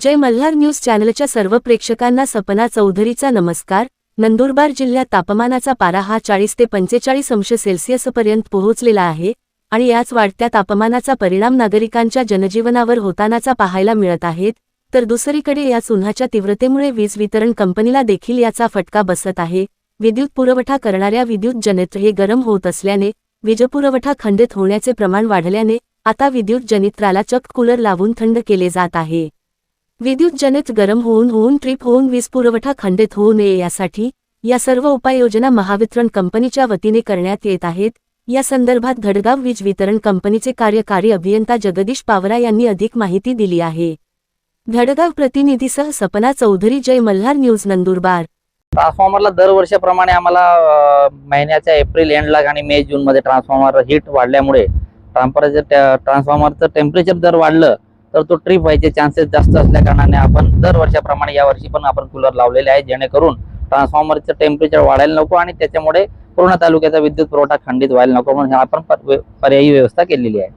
जय Malhar news चॅनलच्या सर्व प्रेक्षकांना सपना चौधरीचा नमस्कार. नंदुरबार जिल्ह्यात तापमानाचा पारा हा चाळीस ते पंचेचाळीस अंश सेल्सिअसपर्यंत पोहोचलेला आहे आणि याच वाढत्या तापमानाचा परिणाम नागरिकांच्या जनजीवनावर होतानाचा पाहायला मिळत आहेत. तर दुसरीकडे याच उन्हाच्या तीव्रतेमुळे वीज वितरण कंपनीला देखील याचा फटका बसत आहे. विद्युत पुरवठा करणाऱ्या विद्युत जनित्र हे गरम होत असल्याने वीजपुरवठा खंडित होण्याचे प्रमाण वाढल्याने आता विद्युत जनित्राला चक कूलर लावून थंड केले जात आहे. विद्युत जनित गरम होऊन होऊन ट्रिप होऊन वीज पुरवठा खंडित होऊ नये यासाठी या सर्व उपाययोजना महावितरण कंपनीच्या वतीने करण्यात येत आहेत. या संदर्भात घडगाव वीज वितरण कंपनीचे कार्यकारी अभियंता जगदीश पावरा यांनी अधिक माहिती दिली आहे. घडगाव प्रतिनिधीसह सपना चौधरी जय मल्हार न्यूज नंदुरबार. ट्रान्सफॉर्मरला दरवर्षाप्रमाणे आम्हाला महिन्याच्या एप्रिल एंडला आणि मे जून मध्ये ट्रान्सफॉर्मर हिट वाढल्यामुळे ट्रान्सफॉर्मरचं टेम्परेचर जर वाढलं. तर तो ट्रिप व्हायचे चान्सेस जास्त असल्या कारणाने आपण दरवर्षाप्रमाणे यावर्षी पण आपण कूलर लावलेले आहे जेणेकरून ट्रान्सफॉर्मरचं टेम्परेचर वाढायला नको आणि त्याच्यामुळे पूर्ण तालुक्याचा विद्युत पुरवठा खंडित व्हायला नको म्हणून आपण पर्यायी व्यवस्था केलेली आहे.